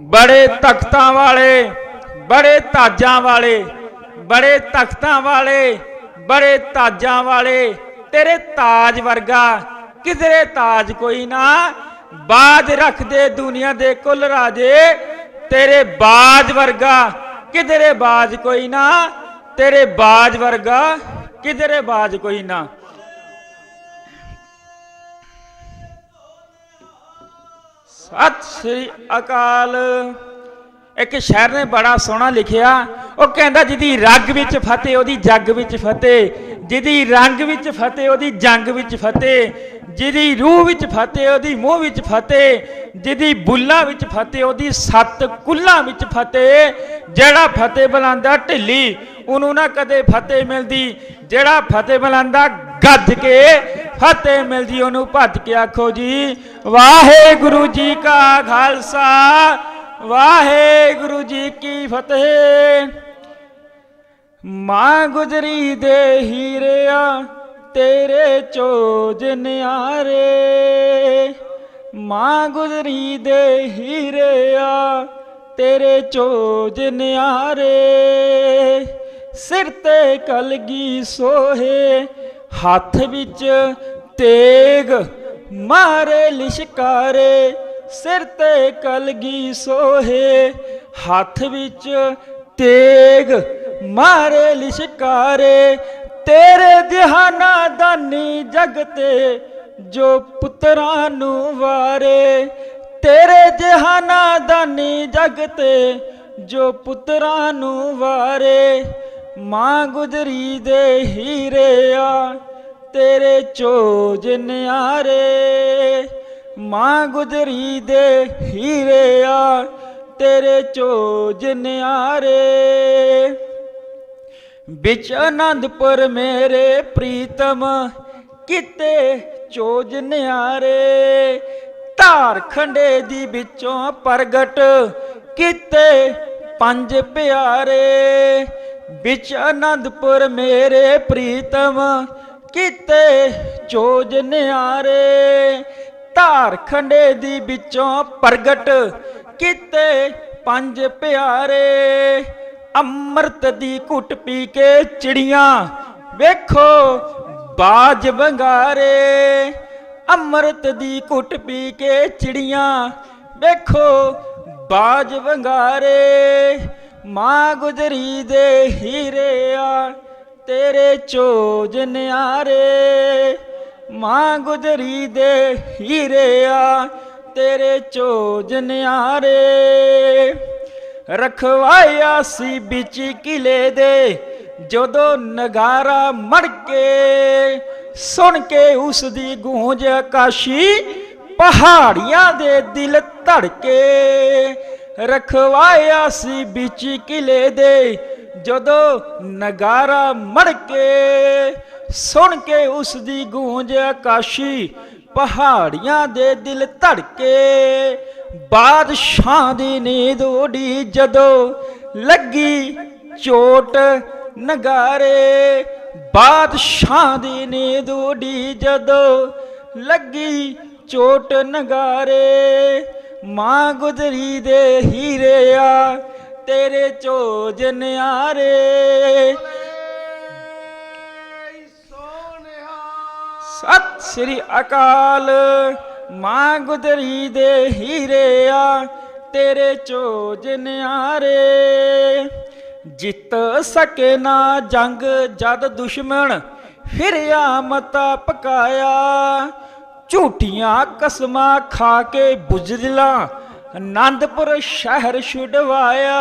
ਬੜੇ ਤਖਤਾਂ ਵਾਲੇ, ਬੜੇ ਤਾਜਾਂ ਵਾਲੇ, ਬੜੇ ਤਖਤਾਂ ਵਾਲੇ, ਬੜੇ ਤਾਜਾਂ ਵਾਲੇ, ਤੇਰੇ ਤਾਜ ਵਰਗਾ ਕਿਧਰੇ ਤਾਜ ਕੋਈ ਨਾ। ਬਾਜ ਰੱਖਦੇ ਦੁਨੀਆ ਦੇ ਕੁੱਲ ਰਾਜੇ, ਤੇਰੇ ਬਾਜ ਵਰਗਾ ਕਿਧਰੇ ਬਾਜ ਕੋਈ ਨਾ। ਤੇਰੇ ਬਾਜ ਵਰਗਾ ਕਿਧਰੇ ਬਾਜ ਕੋਈ ਨਾ। ਸਤਿ ਸ੍ਰੀ ਅਕਾਲ। ਇੱਕ ਸ਼ਾਇਰ ਨੇ ਬੜਾ ਸੋਹਣਾ ਲਿਖਿਆ, ਉਹ ਕਹਿੰਦਾ ਜਿਹਦੀ ਰੱਗ ਵਿੱਚ ਫਤਿਹ, ਉਹਦੀ ਜੱਗ ਵਿੱਚ ਫਤਿਹ, ਜਿਹਦੀ ਰੰਗ ਵਿੱਚ ਫਤਿਹ, ਉਹਦੀ ਜੰਗ ਵਿੱਚ ਫਤਿਹ, ਜਿਹਦੀ ਰੂਹ ਵਿੱਚ ਫਤਿਹ, ਉਹਦੀ ਮੂੰਹ ਵਿੱਚ ਫਤਿਹ, ਜਿਹਦੀ ਬੁੱਲਾਂ ਵਿੱਚ ਫਤਿਹ, ਉਹਦੀ ਸੱਤ ਕੁੱਲਾਂ ਵਿੱਚ ਫਤਿਹ, ਜਿਹੜਾ ਫਤਿਹ ਬੁਲਾਉਂਦਾ ਢਿੱਲੀ, ਉਹਨੂੰ ਨਾ ਕਦੇ ਫਤਿਹ ਮਿਲਦੀ, ਜਿਹੜਾ ਫਤਿਹ ਬੁਲਾਉਂਦਾ ਗੱਜ ਕੇ ਫਤਿਹ ਮਿਲ ਜੀ ਉਹਨੂੰ ਭੱਜ ਕੇ ਆਖੋ ਜੀ, ਵਾਹਿਗੁਰੂ ਜੀ ਕਾ ਖਾਲਸਾ, ਵਾਹਿਗੁਰੂ ਜੀ ਕੀ ਫਤਿਹ। ਮਾਂ ਗੁਜਰੀ ਦੇ ਹੀਰਿਆ, ਤੇਰੇ ਚੋਜ ਨਿਆਰੇ। ਮਾਂ ਗੁਜਰੀ ਦੇ ਹੀਰਿਆ, ਤੇਰੇ ਚੋਜ ਨਿਆਰੇ। ਸਿਰ ਤੇ ਕਲਗੀ ਸੋਹੇ ਹੱਥ ਵਿੱਚ ਤੇਗ ਮਾਰੇ ਲਿਸ਼ਕਾਰੇ, ਸਿਰ ਤੇ ਕਲਗੀ ਸੋਹੇ। ਹੱਥ ਵਿੱਚ ਤੇਗ ਮਾਰੇ ਲਿਸ਼ਕਾਰੇ, ਤੇਰੇ ਦਿਹਾਨਾ ਦਾਨੀ ਜਗ ਤੇ ਜੋ ਪੁੱਤਰਾਂ ਨੂੰ ਵਾਰੇ। ਤੇਰੇ ਜਹਾਨਾ ਦਾਨੀ ਜਗ ਤੇ ਜੋ ਪੁੱਤਰਾਂ ਨੂੰ ਵਾਰੇ। ਮਾਂ ਗੁਜਰੀ ਦੇ ਹੀਰਿਆ ਤੇਰੇ ਚੋਜ ਨਿਆਰੇ, ਮਾਂ ਗੁਜਰੀ ਦੇ ਹੀਰਿਆ ਤੇਰੇ ਚੋਜ ਨਿਆਰੇ। ਵਿੱਚ ਆਨੰਦਪੁਰ ਮੇਰੇ ਪ੍ਰੀਤਮ, ਕਿਤੇ ਚੋਜ ਨਿਆਰੇ। ਧਾਰ ਖੰਡੇ ਦੀ ਵਿੱਚੋਂ ਪ੍ਰਗਟ, ਕਿਤੇ ਪੰਜ ਪਿਆਰੇ। ਵਿੱਚ ਆਨੰਦਪੁਰ ਮੇਰੇ ਪ੍ਰੀਤਮ ਕੀਤੇ ਚੋਜ ਨਿਆਰੇ, ਧਾਰ ਖੰਡੇ ਦੀ ਵਿੱਚੋਂ ਪ੍ਰਗਟ ਕੀਤੇ ਪੰਜ ਪਿਆਰੇ। ਅੰਮ੍ਰਿਤ ਦੀ ਘੁੱਟ ਪੀ ਕੇ ਚਿੜੀਆਂ ਵੇਖੋ ਬਾਜ ਵੰਗਾਰੇ। ਅੰਮ੍ਰਿਤ ਦੀ ਘੁੱਟ ਪੀ ਕੇ ਚਿੜੀਆਂ ਵੇਖੋ ਬਾਜ ਵੰਗਾਰੇ। ਮਾਂ ਗੁਜਰੀ ਦੇ ਹੀਰਿਆ ਤੇਰੇ ਚੋਜ ਨਿਆਰੇ, ਮਾਂ ਗੁਜਰੀ ਦੇ ਹੀਰਿਆ ਤੇਰੇ ਚੋਜ ਨਿਆਰੇ। ਰਖਵਾਇਆ ਸੀ ਵਿੱਚ ਕਿਲੇ ਦੇ, ਜਦੋਂ ਨਗਾਰਾ ਮੜਕੇ ਸੁਣ ਕੇ ਉਸ ਦੀ ਗੂੰਜ ਆਕਾਸ਼ੀ ਪਹਾੜੀਆਂ ਦੇ ਦਿਲ ਧੜਕੇ। ਰਖਵਾਇਆ ਸੀ ਵਿੱਚ ਕਿਲੇ ਦੇ ਜਦੋਂ ਨਗਾਰਾ ਮੜ ਕੇ, ਸੁਣ ਕੇ ਉਸ ਦੀ ਗੂੰਜ ਆਕਾਸ਼ੀ ਪਹਾੜੀਆਂ ਦੇ ਦਿਲ ਧੜਕੇ, ਬਾਦਸ਼ਾਹ ਦੀ ਨੀਂਦ ਉਡੀ ਜਦੋਂ ਲੱਗੀ ਚੋਟ ਨਗਾਰੇ, ਬਾਦਸ਼ਾਹ ਦੀ ਨੀਂਦ ਉਡੀ ਜਦੋਂ ਲੱਗੀ ਚੋਟ ਨਗਾਰੇ, ਮਾਂ ਗੁਜਰੀ ਦੇ ਹੀਰਿਆ ਤੇਰੇ ਚੋਜ ਨਿਆਰੇ। ਸਤਿ ਸ੍ਰੀ ਅਕਾਲ, ਮਾਂ ਗੁਦਰੀ ਦੇ ਹੀਰਿਆ ਤੇਰੇ ਚੋਜ ਨਿਆਰੇ। ਜਿੱਤ ਸਕੇ ਨਾ ਜੰਗ ਜਦ ਦੁਸ਼ਮਣ ਫਿਰਿਆ ਮਤਾ ਪਕਾਇਆ। ਝੂਠੀਆਂ ਕਸਮਾਂ ਖਾ ਕੇ ਬੁਜਦਲਾ ਆਨੰਦਪੁਰ ਸ਼ਹਿਰ ਛੁਡਵਾਇਆ।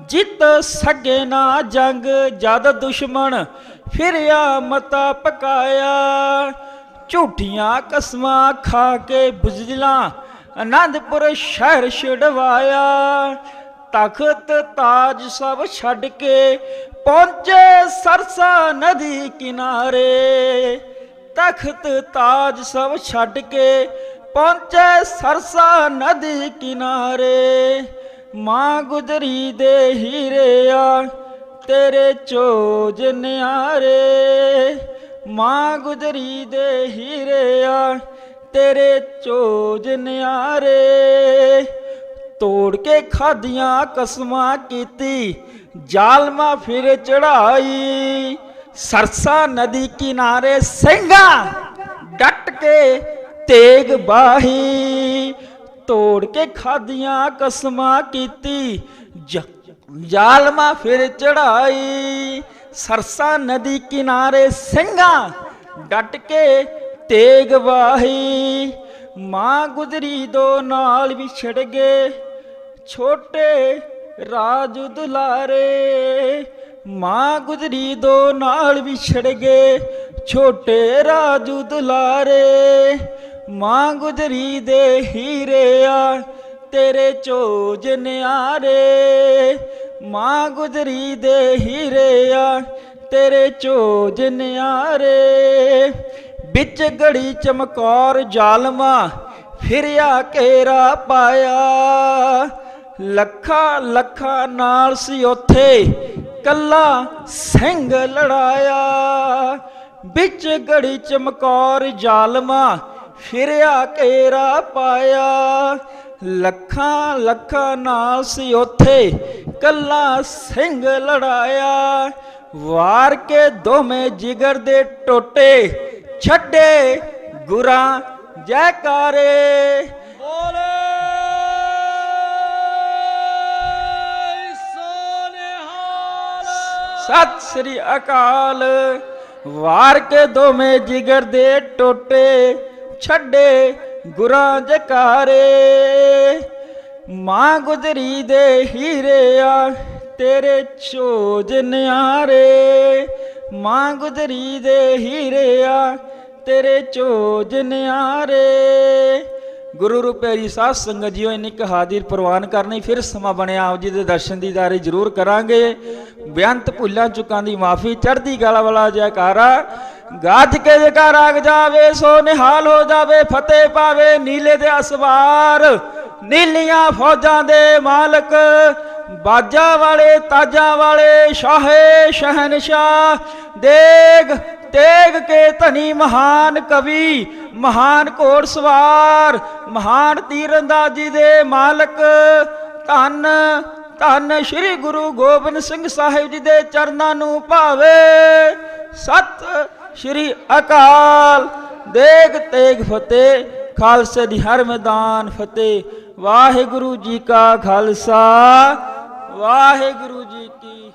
ਜਿੱਤ ਸਕੇ ਨਾ ਜੰਗ, ਜਦ ਦੁਸ਼ਮਣ ਫਿਰਿਆ ਮਤਾ ਪਕਾਇਆ। ਝੂਠੀਆਂ ਕਸਮਾਂ ਖਾ ਕੇ ਬੁਜਦਲਾ ਆਨੰਦਪੁਰ ਸ਼ਹਿਰ ਛੁਡਵਾਇਆ। ਤਖਤ ਤਾਜ ਸਭ ਛੱਡ ਕੇ ਪਹੁੰਚੇ ਸਰਸਾ ਨਦੀ ਕਿਨਾਰੇ। ਤਖਤ ਤਾਜ ਸਭ ਛੱਡ ਕੇ ਪਹੁੰਚੇ ਸਰਸਾ ਨਦੀ ਕਿਨਾਰੇ, ਮਾਂ ਗੁਜਰੀ ਦੇ ਹੀਰਿਆ ਤੇਰੇ ਚੋਜ ਨਿਆਰੇ। ਮਾਂ ਗੁਜਰੀ ਦੇ ਹੀਰਿਆ ਤੇਰੇ ਚੋਜ ਨਿਆਰੇ। ਤੋੜ ਕੇ ਖਾਦੀਆਂ ਕਸਮਾਂ ਕੀਤੀ, ਜਾਲਮਾ ਫਿਰ ਚੜਾਈ ਸਰਸਾ ਨਦੀ ਕਿਨਾਰੇ ਸਿੰਘਾਂ ਡਟ ਕੇ ਤੇਗ ਬਾਹੀ ਤੋੜ ਕੇ ਖਾਦੀਆਂ ਕਸਮਾਂ ਕੀਤੀ ਜਾਲਮਾ ਫਿਰ ਚੜਾਈ ਸਰਸਾ ਨਦੀ ਕਿਨਾਰੇ ਸਿੰਘਾਂ ਡਟ ਕੇ ਤੇਗ ਵਾਹੀ, ਮਾਂ ਗੁਜਰੀ ਦੋ ਨਾਲ ਵਿਛੜ ਗਏ, ਛੋਟੇ ਰਾਜ ਦੁਲਾਰੇ ਮਾਂ ਗੁਜਰੀ ਦੋ ਨਾਲ ਵਿਛੜ ਗਏ, ਛੋਟੇ ਰਾਜੂ ਦੁਲਾਰੇ ਮਾਂ ਗੁਜਰੀ ਦੇ ਹੀਰੇ ਆ ਤੇਰੇ ਚੋਜ ਨਿਆਰੇ। ਮਾਂ ਗੁਜਰੀ ਦੇ ਹੀਰੇ ਆ ਤੇਰੇ ਚੋਜ ਨਿਆਰੇ। ਵਿੱਚ ਗੜੀ ਚਮਕੌਰ ਜ਼ਾਲਮਾ, ਫਿਰਿਆ ਘੇਰਾ ਪਾਇਆ। ਲੱਖਾਂ ਲੱਖਾਂ ਨਾਲ ਸੀ ਉੱਥੇ ਕੱਲਾ ਸਿੰਘ ਲੜਾਇਆ। ਵਿੱਚ ਗੜੀ ਚਮਕੌਰ ਜ਼ਾਲਮਾ ਫਿਰਿਆ ਘੇਰਾ ਪਾਇਆ। ਲੱਖਾਂ ਲੱਖਾਂ ਨਾਲ ਸੀ ਉੱਥੇ ਕੱਲਾ ਸਿੰਘ ਲੜਾਇਆ। ਵਾਰ ਕੇ ਦੋਵੇਂ ਜਿਗਰ ਦੇ ਟੋਟੇ ਛੱਡੇ ਗੁਰਾਂ ਜੈਕਾਰੇ। ਬੋਲੇ ਸਤਿ ਸ੍ਰੀ ਅਕਾਲ। ਵਾਰ ਕੇ ਦੋਵੇਂ ਜਿਗਰ ਦੇ ਟੋਟੇ ਛੱਡੇ ਗੁਰਾਂ ਜਕਾਰੇ। ਮਾਂ ਗੁਜਰੀ ਦੇ ਹੀਰੇ ਆ ਤੇਰੇ ਚੋਜ ਨਿਆਰੇ। ਮਾਂ ਗੁਜਰੀ ਦੇ ਹੀਰੇ ਆ ਤੇਰੇ ਚੋਜ ਨਿਆਰੇ। ਗੁਰੂ ਰੂਪੇਰੀ ਸਾਧ ਸੰਗਤ ਜੀਓ, ਇੰਨੀ ਕੁ ਹਾਜ਼ਰ ਪ੍ਰਵਾਨ ਕਰਨੀ, ਫਿਰ ਸਮਾਂ ਬਣਿਆ। ਆਪ ਜੀ ਦੇ ਦਰਸ਼ਨ ਦੀਦਾਰੇ ਜ਼ਰੂਰ ਕਰਾਂਗੇ। ਬੇਅੰਤ ਭੁੱਲਾਂ ਚੁੱਕਾਂ ਦੀ ਮਾਫੀ, ਚੜ੍ਹਦੀ ਕਲਾ ਵਾਲਾ ਜੈਕਾਰਾ। ਗੱਜ ਕੇ ਜੈਕਾਰ ਆਗ ਜਾਵੇ, ਸੋ ਨਿਹਾਲ ਹੋ ਜਾਵੇ, ਫਤਿਹ ਪਾਵੇ, ਨੀਲੇ ਦੇ ਅਸਵਾਰ। ਨੀਲੀਆਂ ਫੌਜਾਂ ਦੇ ਮਾਲਕ, ਬਾਜਾਂ ਵਾਲੇ, ਤਾਜਾਂ ਵਾਲੇ, ਸ਼ਾਹੇ ਸ਼ਹਿਨशाह ਦੇਗ, ਤੇਗ ਕੇ ਧਨੀ ਮਹਾਨ ਕਵੀ, ਮਹਾਨ ਘੋੜ ਸਵਾਰ, ਮਹਾਨ ਤੀਰੰਦਾਜ਼ੀ ਦੇ ਮਾਲਕ। ਧੰਨ ਧੰਨ ਸ੍ਰੀ ਗੁਰੂ ਗੋਬਿੰਦ ਸਿੰਘ ਸਾਹਿਬ ਜੀ ਦੇ ਚਰਨਾਂ ਨੂੰ ਭਾਵੇ। ਸਤ ਸ੍ਰੀ ਅਕਾਲ ਦੇਗ ਤੇਗ ਫਤਿਹ, ਖਾਲਸੇ ਦੀ ਹਰ ਮੈਦਾਨ ਫਤਿਹ। ਵਾਹਿਗੁਰੂ ਜੀ ਕਾ ਖਾਲਸਾ, ਵਾਹਿਗੁਰੂ ਜੀ ਕੀ